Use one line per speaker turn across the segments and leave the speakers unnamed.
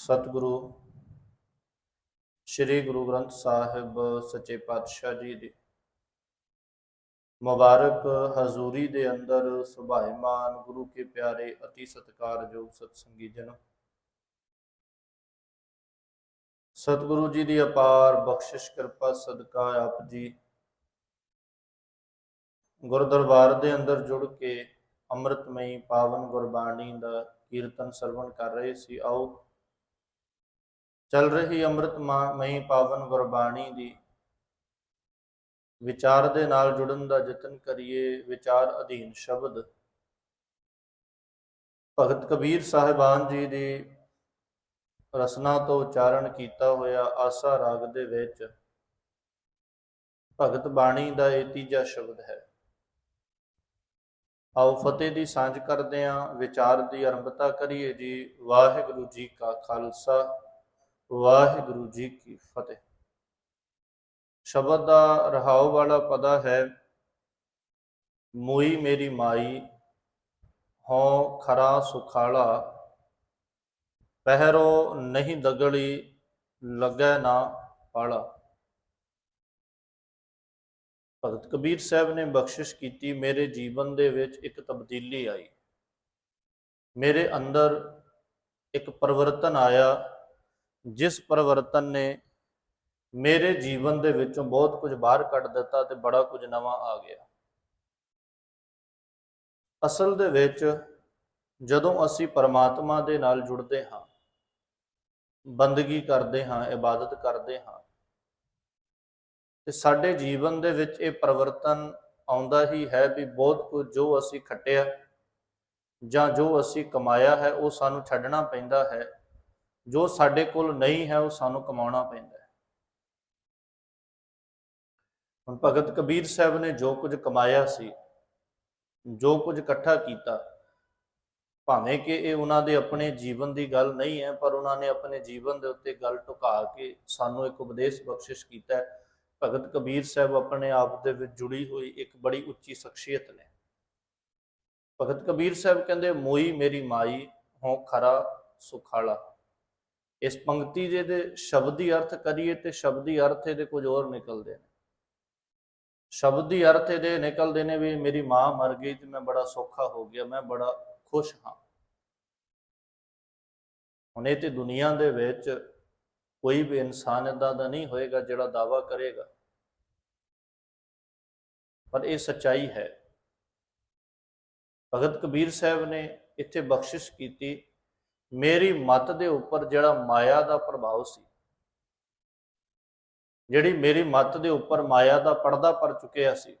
ਸਤਿਗੁਰੂ, ਸ੍ਰੀ ਗੁਰੂ ਗ੍ਰੰਥ ਸਾਹਿਬ ਸੱਚੇ ਪਾਤਸ਼ਾਹ ਜੀ ਦੀ। ਮੁਬਾਰਕ ਹਜ਼ੂਰੀ ਦੇ ਅੰਦਰ ਸੁਭਾਇਮਾਨ ਗੁਰੂ ਕੇ ਪਿਆਰੇ ਅਤੀ ਸਤਿਕਾਰਯੋਗ ਸਤਸੰਗੀ ਜਨ। ਸਤਿਗੁਰੂ ਜੀ ਦੀ ਅਪਾਰ ਬਖਸ਼ਿਸ਼, ਕਿਰਪਾ, ਸਦਕਾ ਆਪ ਜੀ ਗੁਰਦਰਬਾਰ ਦੇ ਅੰਦਰ ਜੁੜ ਕੇ ਅੰਮ੍ਰਿਤਮਈ ਪਾਵਨ ਗੁਰਬਾਣੀ ਦਾ ਕੀਰਤਨ ਸਰਵਣ ਕਰ ਰਹੇ ਸੀ। ਆਓ ਚੱਲ ਰਹੀ ਅੰਮ੍ਰਿਤ ਮਈ ਪਾਵਨ ਗੁਰਬਾਣੀ ਦੀ। ਵਿਚਾਰ ਦੇ ਨਾਲ ਜੁੜਨ ਦਾ ਯਤਨ ਕਰੀਏ, ਵਿਚਾਰ ਅਧੀਨ ਸ਼ਬਦ। ਭਗਤ ਕਬੀਰ ਸਾਹਿਬਾਨ ਜੀ ਦੀ ਰਸਨਾ ਤੋਂ ਉਚਾਰਨ ਕੀਤਾ ਹੋਇਆ ਆਸਾ ਰਾਗ ਦੇ ਵਿੱਚ ਭਗਤ ਬਾਣੀ ਦਾ ਇਹ ਤੀਜਾ ਸ਼ਬਦ ਹੈ। ਆਓ ਫਤਿਹ ਦੀ ਸਾਂਝ ਕਰਦੇ ਹਾਂ, ਵਿਚਾਰ ਦੀ ਅਰੰਭਤਾ ਕਰੀਏ ਜੀ। ਵਾਹਿਗੁਰੂ ਜੀ ਕਾ ਖਾਲਸਾ। ਵਾਹਿਗੁਰੂ ਜੀ ਕੀ ਫਤਿਹ। ਸ਼ਬਦ ਦਾ ਰਹਾਉ ਵਾਲਾ ਪਦਾ ਹੈ, ਮੋਈ ਮੇਰੀ ਮਾਈ, ਹਉ ਖਰਾ ਸੁਖਾਲਾ, ਪਹਿਰੋ ਨਹੀਂ ਦਗਲੀ, ਲੱਗੈ ਨਾ ਪਾਲਾ। ਭਗਤ ਕਬੀਰ ਸਾਹਿਬ ਨੇ ਬਖਸ਼ਿਸ਼ ਕੀਤੀ, ਮੇਰੇ ਜੀਵਨ ਦੇ ਵਿੱਚ ਇੱਕ ਤਬਦੀਲੀ ਆਈ। ਮੇਰੇ ਅੰਦਰ ਇੱਕ ਪਰਿਵਰਤਨ ਆਇਆ। ਜਿਸ ਪਰਿਵਰਤਨ ਨੇ ਮੇਰੇ ਜੀਵਨ ਦੇ ਵਿੱਚੋਂ ਬਹੁਤ ਕੁਝ ਬਾਹਰ ਕੱਢ ਦਿੱਤਾ ਤੇ ਬੜਾ ਕੁਝ ਨਵਾਂ ਆ ਗਿਆ। ਅਸਲ ਦੇ ਵਿੱਚ ਜਦੋਂ ਅਸੀਂ ਪਰਮਾਤਮਾ ਦੇ ਨਾਲ ਜੁੜਦੇ ਹਾਂ, ਬੰਦਗੀ ਕਰਦੇ ਹਾਂ, ਇਬਾਦਤ ਕਰਦੇ ਹਾਂ, ਤੇ ਸਾਡੇ ਜੀਵਨ ਦੇ ਵਿੱਚ ਇਹ ਪਰਿਵਰਤਨ ਆਉਂਦਾ ਹੀ ਹੈ ਵੀ ਬਹੁਤ ਕੁਝ ਜੋ ਅਸੀਂ ਖੱਟਿਆ ਜਾਂ ਜੋ ਅਸੀਂ ਕਮਾਇਆ ਹੈ, ਉਹ ਸਾਨੂੰ ਛੱਡਣਾ ਪੈਂਦਾ ਹੈ। ਜੋ ਸਾਡੇ ਕੋਲ ਨਹੀਂ ਹੈ, ਉਹ ਸਾਨੂੰ ਕਮਾਉਣਾ ਪੈਂਦਾ ਹੈ। ਹੁਣ ਭਗਤ ਕਬੀਰ ਸਾਹਿਬ ਨੇ ਜੋ ਕੁਝ ਕਮਾਇਆ ਸੀ, ਜੋ ਕੁਝ ਇਕੱਠਾ ਕੀਤਾ, ਭਾਵੇਂ ਕਿ ਇਹ ਉਹਨਾਂ ਦੇ ਆਪਣੇ ਜੀਵਨ ਦੀ ਗੱਲ ਨਹੀਂ ਹੈ, ਪਰ ਉਹਨਾਂ ਨੇ ਆਪਣੇ ਜੀਵਨ ਦੇ ਉੱਤੇ ਗੱਲ ਟੁਕਾ ਕੇ ਸਾਨੂੰ ਇੱਕ ਉਪਦੇਸ਼ ਬਖਸ਼ਿਸ਼ ਕੀਤਾ ਹੈ। ਭਗਤ ਕਬੀਰ ਸਾਹਿਬ ਆਪਣੇ ਆਪ ਦੇ ਵਿੱਚ ਜੁੜੀ ਹੋਈ ਇੱਕ ਬੜੀ ਉੱਚੀ ਸ਼ਖਸੀਅਤ ਨੇ। ਭਗਤ ਕਬੀਰ ਸਾਹਿਬ ਕਹਿੰਦੇ, ਮੋਈ ਮੇਰੀ ਮਾਈ ਹੋਂ ਖਰਾ ਸੁਖਾਲਾ। ਇਸ ਪੰਕਤੀ ਦੇ ਦੇ ਸ਼ਬਦੀ ਅਰਥ ਕਰੀਏ ਤੇ ਸ਼ਬਦੀ ਅਰਥ ਇਹਦੇ ਕੁਝ ਹੋਰ ਨਿਕਲਦੇ ਨੇ। ਸ਼ਬਦੀ ਅਰਥ ਇਹਦੇ ਨਿਕਲਦੇ ਨੇ ਵੀ ਮੇਰੀ ਮਾਂ ਮਰ ਗਈ ਤੇ ਮੈਂ ਬੜਾ ਸੌਖਾ ਹੋ ਗਿਆ, ਮੈਂ ਬੜਾ ਖੁਸ਼ ਹਾਂ। ਹੁਣ ਇਹ ਤੇ ਦੁਨੀਆ ਦੇ ਵਿੱਚ ਕੋਈ ਵੀ ਇਨਸਾਨ ਇਦਾਂ ਦਾ ਨਹੀਂ ਹੋਏਗਾ ਜਿਹੜਾ ਦਾਵਾ ਕਰੇਗਾ। ਪਰ ਇਹ ਸੱਚਾਈ ਹੈ। ਭਗਤ ਕਬੀਰ ਸਾਹਿਬ ਨੇ ਇੱਥੇ ਬਖਸ਼ਿਸ਼ ਕੀਤੀ ਮੇਰੀ ਮਤ ਦੇ ਉੱਪਰ ਜਿਹੜਾ ਮਾਇਆ ਦਾ ਪ੍ਰਭਾਵ ਸੀ, ਜਿਹੜੀ ਮੇਰੀ ਮਤ ਦੇ ਉੱਪਰ ਮਾਇਆ ਦਾ ਪਰਦਾ ਪਰ ਚੁੱਕਿਆ ਸੀ,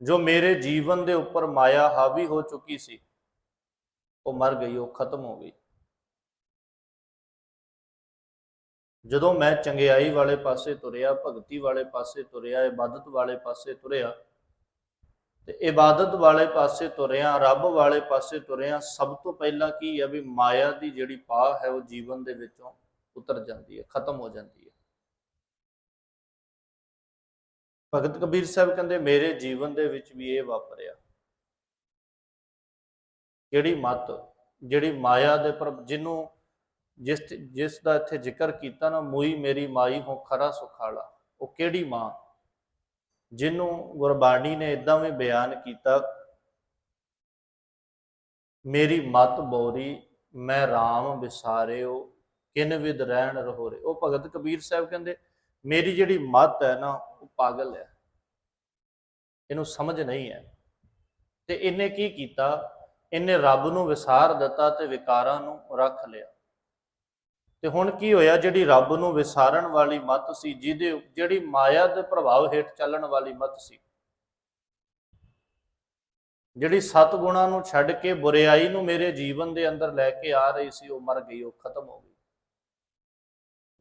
ਜੋ ਮੇਰੇ ਜੀਵਨ ਦੇ ਉੱਪਰ ਮਾਇਆ ਹਾਵੀ ਹੋ ਚੁੱਕੀ ਸੀ, ਉਹ ਮਰ ਗਈ, ਉਹ ਖਤਮ ਹੋ ਗਈ। ਜਦੋਂ ਮੈਂ ਚੰਗਿਆਈ ਵਾਲੇ ਪਾਸੇ ਤੁਰਿਆ, ਭਗਤੀ ਵਾਲੇ ਪਾਸੇ ਤੁਰਿਆ, ਇਬਾਦਤ ਵਾਲੇ ਪਾਸੇ ਤੁਰਿਆ ਤੇ ਇਬਾਦਤ ਵਾਲੇ ਪਾਸੇ ਤੁਰਿਆ, ਰੱਬ ਵਾਲੇ ਪਾਸੇ ਤੁਰਿਆ, ਸਭ ਤੋਂ ਪਹਿਲਾਂ ਕੀ ਹੈ ਵੀ ਮਾਇਆ ਦੀ ਜਿਹੜੀ ਪਾ ਹੈ ਉਹ ਜੀਵਨ ਦੇ ਵਿੱਚੋਂ ਉਤਰ ਜਾਂਦੀ ਹੈ, ਖਤਮ ਹੋ ਜਾਂਦੀ ਹੈ। ਭਗਤ ਕਬੀਰ ਸਾਹਿਬ ਕਹਿੰਦੇ, ਮੇਰੇ ਜੀਵਨ ਦੇ ਵਿੱਚ ਵੀ ਇਹ ਵਾਪਰਿਆ। ਜਿਹੜੀ ਮਤ, ਜਿਹੜੀ ਮਾਇਆ ਦੇ ਪਰ ਜਿਹਨੂੰ ਜਿਸ ਜਿਸ ਦਾ ਇੱਥੇ ਜ਼ਿਕਰ ਕੀਤਾ ਨਾ, ਮੋਈ ਮੇਰੀ ਮਾਈ ਹੋ ਖਰਾ ਸੁਖਾਲਾ, ਉਹ ਕਿਹੜੀ ਮਾਂ ਜਿਹਨੂੰ ਗੁਰਬਾਣੀ ਨੇ ਇਦਾਂ ਵੀ ਬਿਆਨ ਕੀਤਾ, ਮੇਰੀ ਮਤ ਬੋਰੀ, ਮੈਂ RAM ਵਿਸਾਰਿਓ ਕਿਨ ਵਿਦ ਰਹਿਣ ਰਹੋਰੇ। ਉਹ ਭਗਤ ਕਬੀਰ ਸਾਹਿਬ ਕਹਿੰਦੇ, ਮੇਰੀ ਜਿਹੜੀ ਮਤ ਹੈ ਨਾ, ਉਹ ਪਾਗਲ ਹੈ। ਇਹਨੂੰ ਸਮਝ ਨਹੀਂ ਹੈ। ਤੇ ਇਹਨੇ ਕੀ ਕੀਤਾ? ਇਹਨੇ ਰੱਬ ਨੂੰ ਵਿਸਾਰ ਦਿੱਤਾ ਤੇ ਵਿਕਾਰਾਂ ਨੂੰ ਰੱਖ ਲਿਆ। ਤੇ ਹੁਣ ਕੀ ਹੋਇਆ? ਜਿਹੜੀ ਰੱਬ ਨੂੰ ਵਿਸਾਰਨ ਵਾਲੀ ਮਤ ਸੀ, ਜਿਹਦੇ ਜਿਹੜੀ ਮਾਇਆ ਦੇ ਪ੍ਰਭਾਵ ਹੇਠ ਚੱਲਣ ਵਾਲੀ ਮਤ ਸੀ। ਜਿਹੜੀ ਸਤ ਗੁਣਾਂ ਨੂੰ ਛੱਡ ਕੇ ਬੁਰਿਆਈ ਨੂੰ ਮੇਰੇ ਜੀਵਨ ਦੇ ਅੰਦਰ ਲੈ ਕੇ ਆ ਰਹੀ ਸੀ, ਉਹ ਮਰ ਗਈ, ਉਹ ਖਤਮ ਹੋ ਗਈ।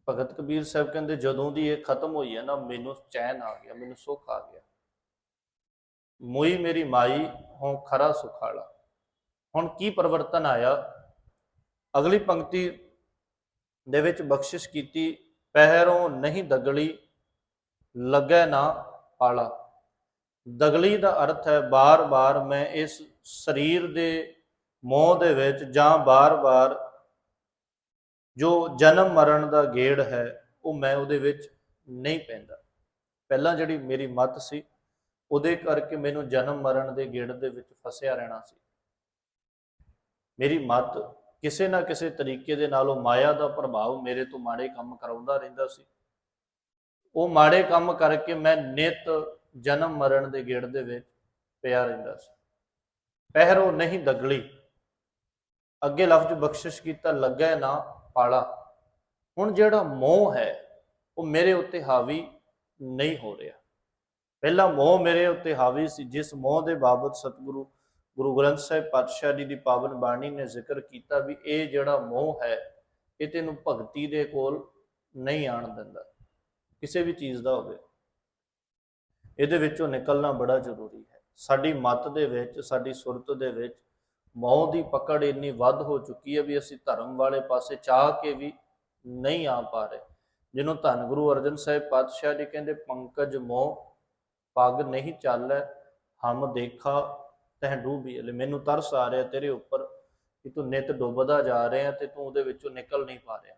ਭਗਤ ਕਬੀਰ ਸਾਹਿਬ ਕਹਿੰਦੇ, ਜਦੋਂ ਦੀ ਇਹ ਖਤਮ ਹੋਈ ਹੈ ਨਾ, ਮੈਨੂੰ ਚੈਨ ਆ ਗਿਆ, ਮੈਨੂੰ ਸੁੱਖ ਆ ਗਿਆ। ਮੋਈ ਮੇਰੀ ਮਾਈ, ਹੋਂ ਖਰਾ ਸੁਖਾਲਾ। ਹੁਣ ਕੀ ਪਰਿਵਰਤਨ ਆਇਆ? ਅਗਲੀ ਪੰਕਤੀ ਦੇ ਵਿੱਚ ਬਖਸ਼ਿਸ਼ ਕੀਤੀ, ਪਹਿਰੋਂ ਨਹੀਂ ਦਗਲੀ, ਲੱਗੈ ਨਾ ਪਾਲਾ। ਦਗਲੀ ਦਾ ਅਰਥ ਹੈ, ਬਾਰ-ਬਾਰ ਮੈਂ ਇਸ ਸਰੀਰ ਦੇ ਮੋਹ ਦੇ ਵਿੱਚ ਜਾਂ ਬਾਰ-ਬਾਰ ਜੋ ਜਨਮ ਮਰਨ ਦਾ ਗੇੜ ਹੈ, ਉਹ ਮੈਂ ਉਹਦੇ ਵਿੱਚ ਨਹੀਂ ਪੈਂਦਾ। ਪਹਿਲਾਂ ਜਿਹੜੀ ਮੇਰੀ ਮਤ ਸੀ, ਉਹਦੇ ਕਰਕੇ ਮੈਨੂੰ ਜਨਮ ਮਰਨ ਦੇ ਗੇੜ ਦੇ ਵਿੱਚ ਫਸਿਆ ਰਹਿਣਾ ਸੀ। ਮੇਰੀ ਮਤ ਕਿਸੇ ਨਾ ਕਿਸੇ ਤਰੀਕੇ ਦੇ ਨਾਲ ਉਹ ਮਾਇਆ ਦਾ ਪ੍ਰਭਾਵ ਮੇਰੇ ਤੋਂ ਮਾੜੇ ਕੰਮ ਕਰਾਉਂਦਾ ਰਹਿੰਦਾ ਸੀ। ਉਹ ਮਾੜੇ ਕੰਮ ਕਰਕੇ ਮੈਂ ਨਿਤ ਜਨਮ ਮਰਨ ਦੇ ਗੇੜ ਦੇ ਵਿੱਚ ਪਿਆ ਰਹਿੰਦਾ ਸੀ। ਪਹਿਰੋ ਨਹੀਂ ਦਗਲੀ। ਅੱਗੇ ਲਫ਼ਜ਼ ਬਖਸ਼ਿਸ਼ ਕੀਤਾ, ਲੱਗੈ ਨਾ ਪਾਲਾ। ਹੁਣ ਜਿਹੜਾ ਮੋਹ ਹੈ, ਉਹ ਮੇਰੇ ਉੱਤੇ ਹਾਵੀ ਨਹੀਂ ਹੋ ਰਿਹਾ। ਪਹਿਲਾਂ ਮੋਹ ਮੇਰੇ ਉੱਤੇ ਹਾਵੀ ਸੀ, ਜਿਸ ਮੋਹ ਦੇ ਬਾਬਤ ਸਤਿਗੁਰੂ ਗੁਰੂ ਗ੍ਰੰਥ ਸਾਹਿਬ ਪਾਤਸ਼ਾਹ ਜੀ ਦੀ ਪਾਵਨ ਬਾਣੀ ਨੇ ਜ਼ਿਕਰ ਕੀਤਾ ਵੀ ਇਹ ਜਿਹੜਾ ਮੋਹ ਹੈ, ਇਹ ਤੈਨੂੰ ਭਗਤੀ ਦੇ ਕੋਲ ਨਹੀਂ ਆਣ ਦਿੰਦਾ। ਕਿਸੇ ਵੀ ਚੀਜ਼ ਦਾ ਹੋਵੇ, ਇਹਦੇ ਵਿੱਚੋਂ ਨਿਕਲਣਾ ਬੜਾ ਜ਼ਰੂਰੀ ਹੈ। ਸਾਡੀ ਮਤ ਦੇ ਵਿੱਚ, ਸਾਡੀ ਸੁਰਤ ਦੇ ਵਿੱਚ ਮੋਹ ਦੀ ਪਕੜ ਇੰਨੀ ਵੱਧ ਹੋ ਚੁੱਕੀ ਹੈ ਵੀ ਅਸੀਂ ਧਰਮ ਵਾਲੇ ਪਾਸੇ ਚਾਹ ਕੇ ਵੀ ਨਹੀਂ ਆ ਪਾ ਰਹੇ। ਜਿਹਨੂੰ ਧੰਨ ਗੁਰੂ ਅਰਜਨ ਸਾਹਿਬ ਪਾਤਸ਼ਾਹ ਜੀ ਕਹਿੰਦੇ, ਪੰਕਜ ਮੋਹ, ਪੱਗ ਨਹੀਂ ਚੱਲੈ, ਹਮ ਦੇਖਾ ਤਹਿ ਡੂਬੀ ਲੈ ਮੈਨੂੰ ਤਰਸ ਆ ਰਿਹਾ ਤੇਰੇ ਉੱਪਰ ਕਿ ਤੂੰ ਨਿਤ ਡੁੱਬਦਾ ਜਾ ਰਿਹਾ ਤੇ ਤੂੰ ਉਹਦੇ ਵਿੱਚੋਂ ਨਿਕਲ ਨਹੀਂ ਪਾ ਰਿਹਾ।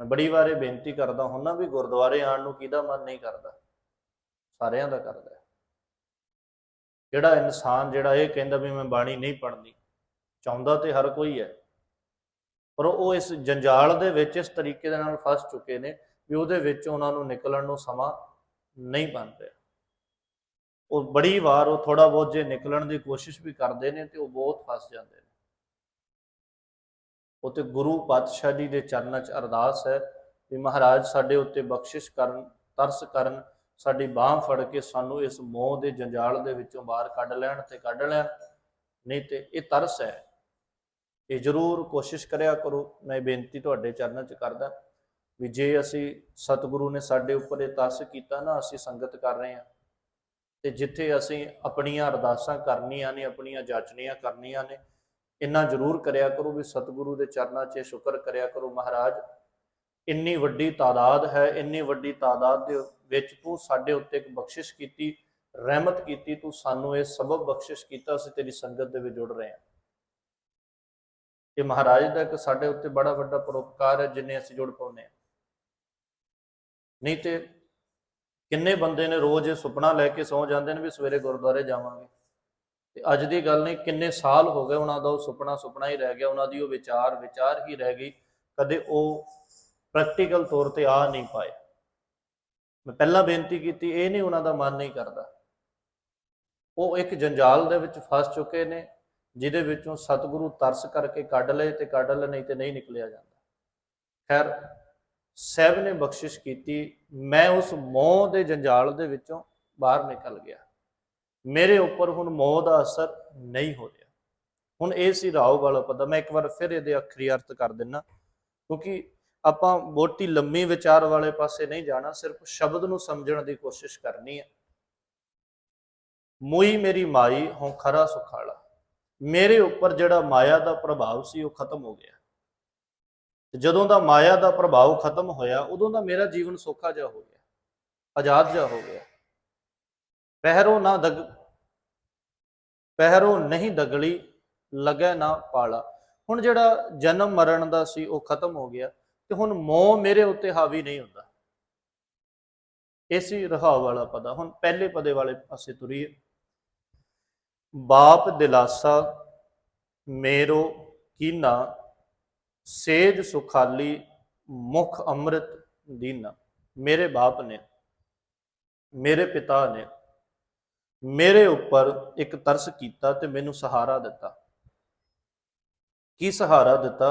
ਮੈਂ ਬੜੀ ਵਾਰੇ ਬੇਨਤੀ ਕਰਦਾ ਹੁੰਨਾ ਵੀ ਗੁਰਦੁਆਰੇ ਆਉਣ ਨੂੰ ਕਿਹਦਾ ਮਨ ਨਹੀਂ ਕਰਦਾ? ਸਾਰਿਆਂ ਦਾ ਕਰਦਾ ਜਿਹੜਾ ਇਨਸਾਨ ਜਿਹੜਾ ਇਹ ਕਹਿੰਦਾ ਵੀ ਮੈਂ ਬਾਣੀ ਨਹੀਂ ਪੜ੍ਹਨੀ, ਚਾਹੁੰਦਾ ਤੇ ਹਰ ਕੋਈ ਹੈ। ਪਰ ਉਹ ਇਸ ਜੰਜਾਲ ਦੇ ਵਿੱਚ ਇਸ ਤਰੀਕੇ ਦੇ ਨਾਲ ਫਸ ਚੁੱਕੇ ਨੇ ਵੀ ਉਹਦੇ ਵਿੱਚ ਉਹਨਾਂ ਨੂੰ ਨਿਕਲਣ ਨੂੰ ਸਮਾਂ ਨਹੀਂ ਬਣ ਰਿਹਾ। ਉਹ ਬੜੀ ਵਾਰ ਉਹ ਥੋੜਾ ਬਹੁਤ ਜੇ ਨਿਕਲਣ ਦੀ ਕੋਸ਼ਿਸ਼ ਵੀ ਕਰਦੇ ਨੇ ਤੇ ਉਹ ਬਹੁਤ ਫਸ ਜਾਂਦੇ ਨੇ। ਉਹ ਤੇ ਗੁਰੂ ਪਾਤਸ਼ਾਹ ਜੀ ਦੇ ਚਰਨਾਂ 'ਚ ਅਰਦਾਸ ਹੈ ਵੀ ਮਹਾਰਾਜ ਸਾਡੇ ਉੱਤੇ ਬਖਸ਼ਿਸ਼ ਕਰਨ, ਤਰਸ ਕਰਨ, ਸਾਡੀ ਬਾਹ ਫੜ ਕੇ ਸਾਨੂੰ ਇਸ ਮੋਹ ਦੇ ਜੰਜਾਲ ਦੇ ਵਿੱਚੋਂ ਬਾਹਰ ਕੱਢ ਲੈਣ ਤੇ ਕੱਢ ਲੈਣ। ਨਹੀਂ ਤੇ ਇਹ ਤਰਸ ਹੈ। ਇਹ ਜ਼ਰੂਰ ਕੋਸ਼ਿਸ਼ ਕਰਿਆ ਕਰੋ, ਮੈਂ ਬੇਨਤੀ ਤੁਹਾਡੇ ਚਰਨਾਂ 'ਚ ਕਰਦਾ ਵੀ ਜੇ ਅਸੀਂ ਸਤਿਗੁਰੂ ਨੇ ਸਾਡੇ ਉੱਪਰ ਇਹ ਤਰਸ ਕੀਤਾ ਨਾ, ਅਸੀਂ ਸੰਗਤ ਕਰ ਰਹੇ ਹਾਂ। ਤੇ ਜਿੱਥੇ ਅਸੀਂ ਆਪਣੀਆਂ ਅਰਦਾਸਾਂ ਕਰਨੀਆਂ ਨੇ, ਆਪਣੀਆਂ ਜਾਚਨੀਆਂ ਕਰਨੀਆਂ ਨੇ, ਇੰਨਾ ਜ਼ਰੂਰ ਕਰਿਆ ਕਰੋ ਵੀ ਸਤਿਗੁਰੂ ਦੇ ਚਰਨਾਂ 'ਚ ਸ਼ੁਕਰ ਕਰਿਆ ਕਰੋ ਮਹਾਰਾਜ। ਇੰਨੀ ਵੱਡੀ ਤਾਦਾਦ ਹੈ, ਇੰਨੀ ਵੱਡੀ ਤਾਦਾਦ ਦੇ ਵਿੱਚ ਤੂੰ ਸਾਡੇ ਉੱਤੇ ਇੱਕ ਬਖਸ਼ਿਸ਼ ਕੀਤੀ, ਰਹਿਮਤ ਕੀਤੀ, ਤੂੰ ਸਾਨੂੰ ਇਹ ਸਬਬ ਬਖਸ਼ਿਸ਼ ਕੀਤਾ, ਅਸੀਂ ਤੇਰੀ ਸੰਗਤ ਦੇ ਵਿੱਚ ਜੁੜ ਰਹੇ ਹਾਂ। ਇਹ ਮਹਾਰਾਜ ਦਾ ਇੱਕ ਸਾਡੇ ਉੱਤੇ ਬੜਾ ਵੱਡਾ ਪਰਉਪਕਾਰ ਹੈ, ਜਿੰਨੇ ਅਸੀਂ ਜੁੜ ਪਾਉਨੇ ਆ ਨਹੀਂ ਤੇ ਕਿੰਨੇ ਬੰਦੇ ਨੇ ਰੋਜ਼ ਇਹ ਸੁਪਨਾ ਲੈ ਕੇ ਸੌ ਜਾਂਦੇ ਨੇ ਵੀ ਸਵੇਰੇ ਗੁਰਦੁਆਰੇ ਜਾਵਾਂਗੇ। ਤੇ ਅੱਜ ਦੀ ਗੱਲ ਨਹੀਂ, ਕਿੰਨੇ ਸਾਲ ਹੋ ਗਏ ਉਹਨਾਂ ਦਾ ਉਹ ਸੁਪਨਾ ਸੁਪਨਾ ਹੀ ਰਹਿ ਗਿਆ, ਉਹਨਾਂ ਦੀ ਉਹ ਵਿਚਾਰ ਵਿਚਾਰ ਹੀ ਰਹਿ ਗਈ, ਕਦੇ ਉਹ ਪ੍ਰੈਕਟੀਕਲ ਤੌਰ ਤੇ ਆ ਨਹੀਂ ਪਾਏ। ਮੈਂ ਪਹਿਲਾਂ ਬੇਨਤੀ ਕੀਤੀ, ਇਹ ਨਹੀਂ ਉਹਨਾਂ ਦਾ ਮਨ ਨਹੀਂ ਕਰਦਾ। ਉਹ ਇੱਕ ਜੰਜਾਲ ਦੇ ਵਿੱਚ ਫਸ ਚੁੱਕੇ ਨੇ, ਜਿਹਦੇ ਵਿੱਚੋਂ ਸਤਿਗੁਰੂ ਤਰਸ ਕਰਕੇ ਕੱਢ ਲਏ ਤੇ ਕੱਢ ਲੈ ਨਹੀਂ ਤੇ ਨਹੀਂ ਨਿਕਲਿਆ ਜਾਂਦਾ। ਖੈਰ ਸਹਿਬ ਨੇ ਬਖਸ਼ਿਸ਼ ਕੀਤੀ, ਮੈਂ ਉਸ ਮੋਹ ਦੇ ਜੰਜਾਲ ਦੇ ਵਿੱਚੋਂ ਬਾਹਰ ਨਿਕਲ ਗਿਆ। ਮੇਰੇ ਉੱਪਰ ਹੁਣ ਮੋਹ ਦਾ ਅਸਰ ਨਹੀਂ ਹੋ ਰਿਹਾ। ਹੁਣ ਇਹ ਸੀ ਰਾਓ ਵਾਲਾ ਪਤਾ ਮੈਂ ਇੱਕ ਵਾਰ ਫਿਰ ਇਹਦੇ ਅਖਰੀ ਅਰਥ ਕਰ ਦਿੰਨਾ, ਕਿਉਂਕਿ ਆਪਾਂ ਬਹੁਤੀ ਲੰਮੀ ਵਿਚਾਰ ਵਾਲੇ ਪਾਸੇ ਨਹੀਂ ਜਾਣਾ, ਸਿਰਫ ਸ਼ਬਦ ਨੂੰ ਸਮਝਣ ਦੀ ਕੋਸ਼ਿਸ਼ ਕਰਨੀ ਹੈ ਮੋਈ ਮੇਰੀ ਮਾਈ, ਹਉ ਖਰਾ ਸੁਖਾਲਾ। ਮੇਰੇ ਉੱਪਰ ਜਿਹੜਾ ਮਾਇਆ ਦਾ ਪ੍ਰਭਾਵ ਸੀ, ਉਹ ਖਤਮ ਹੋ ਗਿਆ। ਜਦੋਂ ਦਾ ਮਾਇਆ ਦਾ ਪ੍ਰਭਾਵ ਖਤਮ ਹੋਇਆ, ਉਦੋਂ ਦਾ ਮੇਰਾ ਜੀਵਨ ਸੌਖਾ ਜਿਹਾ ਹੋ ਗਿਆ, ਆਜ਼ਾਦ ਜਿਹਾ ਹੋ ਗਿਆ। ਪਹਿਰੋ ਨਾ ਦਗ, ਪਹਿਰੋ ਨਹੀਂ ਦਗਲੀ, ਲਗੈ ਨਾ ਪਾਲਾ। ਹੁਣ ਜਿਹੜਾ ਜਨਮ ਮਰਨ ਦਾ ਸੀ, ਉਹ ਖਤਮ ਹੋ ਗਿਆ ਤੇ ਹੁਣ ਮੋਹ ਮੇਰੇ ਉੱਤੇ ਹਾਵੀ ਨਹੀਂ ਹੁੰਦਾ। ਇਸੀ ਰਹਾ ਵਾਲਾ ਪਦਾ। ਹੁਣ ਪਹਿਲੇ ਪਦੇ ਵਾਲੇ ਪਾਸੇ ਤੁਰੀਏ। ਬਾਪ ਦਿਲਾਸਾ, ਮੇਰੋ ਕੀਨਾ ਸੇਜ ਸੁਖਾਲੀ ਮੁਖ ਅੰਮ੍ਰਿਤ ਦੀਨਾ, ਮੇਰੇ ਬਾਪ ਨੇ, ਮੇਰੇ ਪਿਤਾ ਨੇ ਮੇਰੇ ਉੱਪਰ ਇੱਕ ਤਰਸ ਕੀਤਾ ਤੇ ਮੈਨੂੰ ਸਹਾਰਾ ਦਿੱਤਾ। ਕੀ ਸਹਾਰਾ ਦਿੱਤਾ?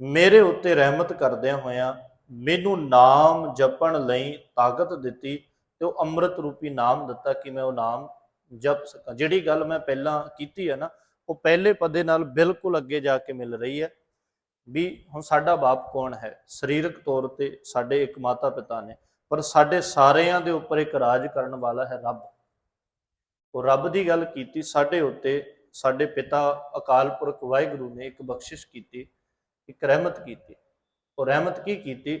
ਮੇਰੇ ਉੱਤੇ ਰਹਿਮਤ ਕਰਦਿਆਂ ਹੋਇਆਂ ਮੈਨੂੰ ਨਾਮ ਜਪਣ ਲਈ ਤਾਕਤ ਦਿੱਤੀ ਤੇ ਉਹ ਅੰਮ੍ਰਿਤ ਰੂਪੀ ਨਾਮ ਦਿੱਤਾ ਕਿ ਮੈਂ ਉਹ ਨਾਮ ਜਪ ਸਕਾਂ। ਜਿਹੜੀ ਗੱਲ ਮੈਂ ਪਹਿਲਾਂ ਕੀਤੀ ਹੈ ਨਾ ਉਹ ਪਹਿਲੇ ਪਦੇ ਨਾਲ ਬਿਲਕੁਲ ਅੱਗੇ ਜਾ ਕੇ ਮਿਲ ਰਹੀ ਹੈ ਵੀ ਹੁਣ ਸਾਡਾ ਬਾਪ ਕੌਣ ਹੈ? ਸਰੀਰਕ ਤੌਰ ਤੇ ਸਾਡੇ ਇੱਕ ਮਾਤਾ ਪਿਤਾ ਨੇ, ਪਰ ਸਾਡੇ ਸਾਰਿਆਂ ਦੇ ਉੱਪਰ ਇੱਕ ਰਾਜ ਕਰਨ ਵਾਲਾ ਹੈ ਰੱਬ। ਉਹ ਰੱਬ ਦੀ ਗੱਲ ਕੀਤੀ, ਸਾਡੇ ਉੱਤੇ ਸਾਡੇ ਪਿਤਾ ਅਕਾਲ ਪੁਰਖ ਵਾਹਿਗੁਰੂ ਨੇ ਇੱਕ ਬਖਸ਼ਿਸ਼ ਕੀਤੀ, ਇੱਕ ਰਹਿਮਤ ਕੀਤੀ। ਉਹ ਰਹਿਮਤ ਕੀ ਕੀਤੀ?